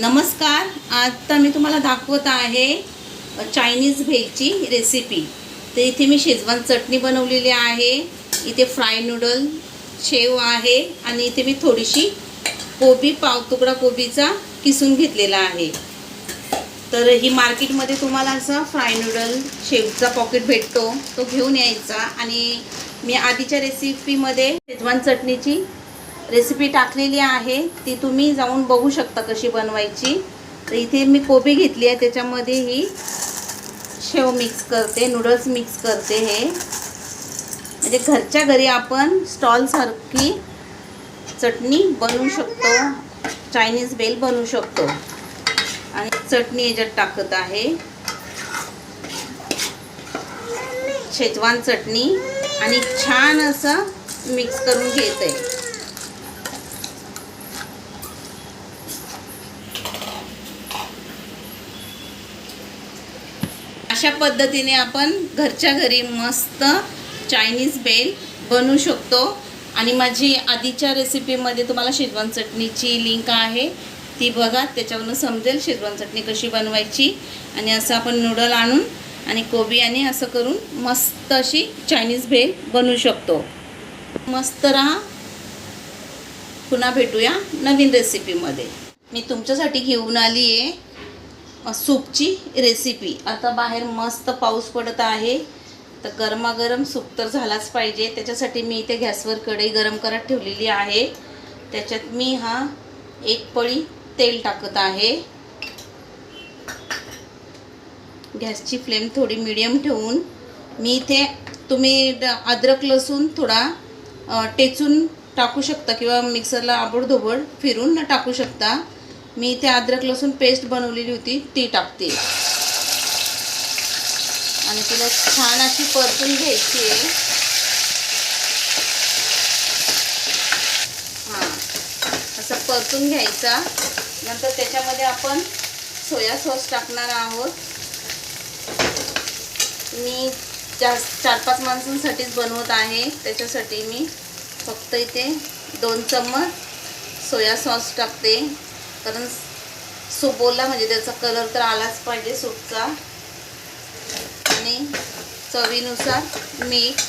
नमस्कार आता मी तुम्हाला दाखवत आहे चायनीज भेलची रेसिपी तर इथे मी शेजवान चटणी बनवलेली आहे इथे फ्राय नूडल शेव आहे आणि इथे मी थोडीशी कोबी पाव तुकडा कोबीचा किसून घेतलेला आहे. तर ही मार्केटमध्ये तुम्हाला असं फ्राय नूडल शेवचा पॉकेट भेटतो तो घेऊन यायचा. आणि मी आधीच्या रेसिपीमध्ये शेजवान चटणीची रेसिपी टाकलेली आहे. ती तुम्ही जाऊन बघू शकता कशी बनवायची. तर इथे मी कोबी घेतली आहे. त्याच्यामध्ये ही शेव मिक्स करते नूडल्स मिक्स करते हे. म्हणजे घरच्या घरी आपण स्टॉलसारखी चटणी बनवू शकतो. चायनीज बेल बनवू शकतो. आणि चटणी याच्यात टाकत आहे. शेजवान चटणी. आणि छान असं मिक्स करून घेत. आहे अशा पद्धतीने आपण घरच्या घरी मस्त चायनीज बेल बनवू शकतो. आणि माझी आधीच्या रेसिपीमध्ये तुम्हाला शेजवान चटणीची लिंक आहे. ती बघा त्याच्यावरून समजेल शेजवान चटणी कशी बनवायची. आणि असं आपण नूडल आणून आणि कोबी आणि असं करून मस्त अशी चायनीज भेल बनवू शकतो. मस्त राहा. पुन्हा भेटूया नवीन रेसिपीमध्ये मी तुमच्यासाठी घेऊन आली आहे सूपची रेसिपी आता बाहेर मस्त पाऊस पडत आहे. तर गरमागरम सूप तर झालाच पाहिजे. त्याच्यासाठी मी इथे गॅसवर कढई गरम करत ठेवलेली आहे. त्याच्यात मी हा एक पळी तेल टाकत आहे. गॅसची फ्लेम थोडी मिडियम ठेवून मी इथे तुम्ही अद्रक लसूण थोडा टेचून टाकू शकता किंवा मिक्सरला आबडधोबड फिरून टाकू शकता. मी इथे अद्रक लसूण पेस्ट बनवलेली होती ती टाकते. आणि तिला छान अशी परतून घ्यायची आहे. हां असं परतून घ्यायचा. नंतर त्याच्यामध्ये आपण सोया सॉस टाकणार आहोत. मी चार चार पाच माणसांसाठीच बनवत आहे. त्याच्यासाठी मी फक्त इथे दोन चम्मच सोया सॉस टाकते. कारण सुबोला म्हणजे त्याचा कलर तर आलाच पाहिजे सूपचा आणि चवीनुसार मीठ.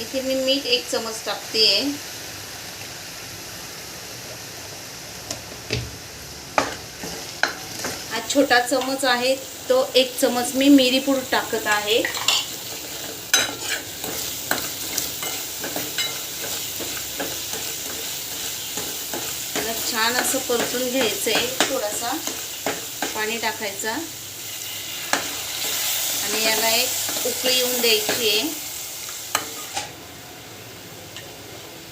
इथे मी मीठ एक चमच टाकते आहे हा छोटा चमच आहे तो एक चमच मी मिरीपूड टाकत आहे. छान असं परतून घ्यायचं आहे. थोडासा पाणी टाकायचा. आणि याला एक उकळी येऊन द्यायची आहे.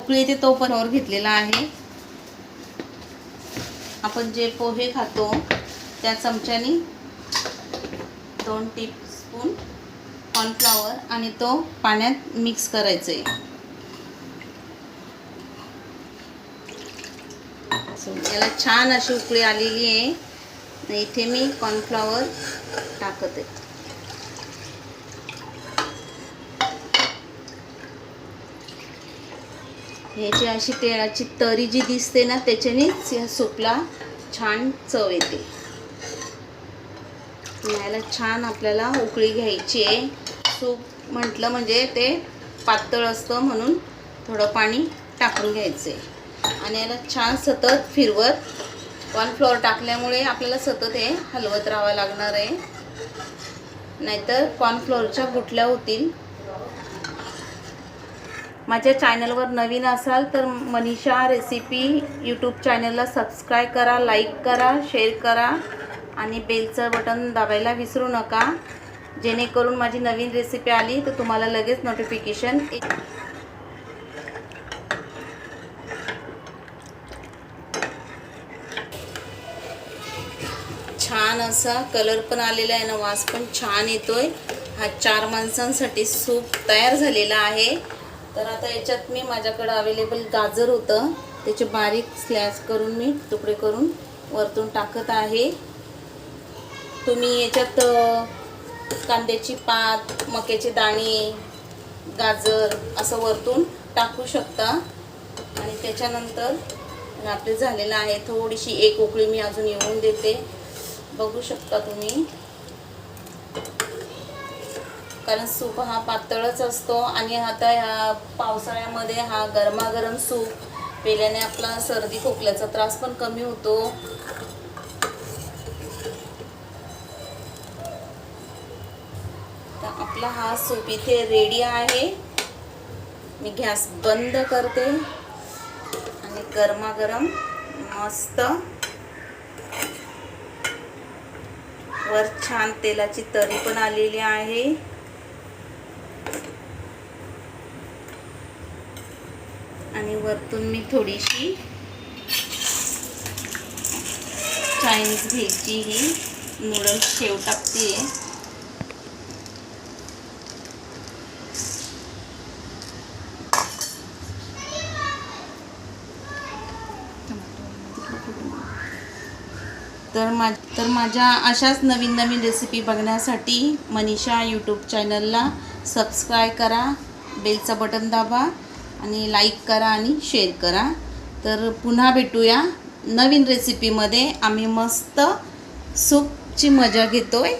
उकळी ते तो पनवर घेतलेला आहे. आपण जे पोहे खातो त्या चमच्यानी दोन टीस्पून कॉर्नफ्लॉवर आणि तो पाण्यात मिक्स करायचं आहे याला छान अशी उकळी आलेली आहे. आणि इथे मी कॉर्नफ्लॉवर टाकत आहे. हे अशी तेलाची तरी जी दिसते ना त्याच्यानेच ह्या सूपला छान चव येते. याला छान आपल्याला उकळी घ्यायची आहे. सूप म्हटलं म्हणजे ते पातळ असतं म्हणून थोडं पाणी टाकून घ्यायचं आहे आणि याला छान सतत फिरवत. कॉर्नफ्लॉवर टाकल्यामुळे आपल्याला सतत हे हलवत राहावं लागणार आहे. नाहीतर कॉर्नफ्लॉवरच्या गुटल्या होतील. माझ्या चॅनलवर नवीन असाल तर मनीषा रेसिपी यूट्यूब चॅनलला सबस्क्राईब करा लाईक करा शेअर करा आणि बेलचं बटन दाबायला विसरू नका. जेणेकरून माझी नवीन रेसिपी आली तर तुम्हाला लगेच नोटिफिकेशन छान असा कलर पण आलेला आहे ना वास पण छान येतोय. हा चार माणसांसाठी सूप तयार झालेला आहे. तर आता याच्यात मी माझ्याकडं अवेलेबल गाजर होतं. त्याचे बारीक स्लॅश करून मी तुकडे करून वरतून टाकत आहे. तुम्ही याच्यात कांद्याची पात मक्याचे दाणे गाजर असं वरतून टाकू शकता. आणि त्याच्यानंतर आपले झालेलं आहे. थोडीशी एक उकळी मी अजून येऊन देते. बघू शकता तुम्ही. कारण सूप हा पातळच असतो आणि आता ह्या पावसाळ्यामध्ये हा गरमागरम सूप पेल्याने आपला सर्दी खोकल्याचा त्रास पण कमी होतो. तर आपला हा सूप इथे रेडी आहे. मी गॅस बंद करते. आणि गरमागरम मस्त वर छान तेलाची तरी पण आलेली आहे. आणि वरतून मी थोडीशी चायनीज भेलची ही नूडल्स शेव टाकते तर मा तर माझ्या अशाच नवीन नवीन रेसिपी बघण्यासाठी मनीषा यूट्यूब चॅनलला सबस्क्राईब करा बेलचं बटन दाबा आणि लाईक करा आणि शेअर करा. तर पुन्हा भेटूया नवीन रेसिपीमध्ये आम्ही मस्त सूपची मजा घेतो आहे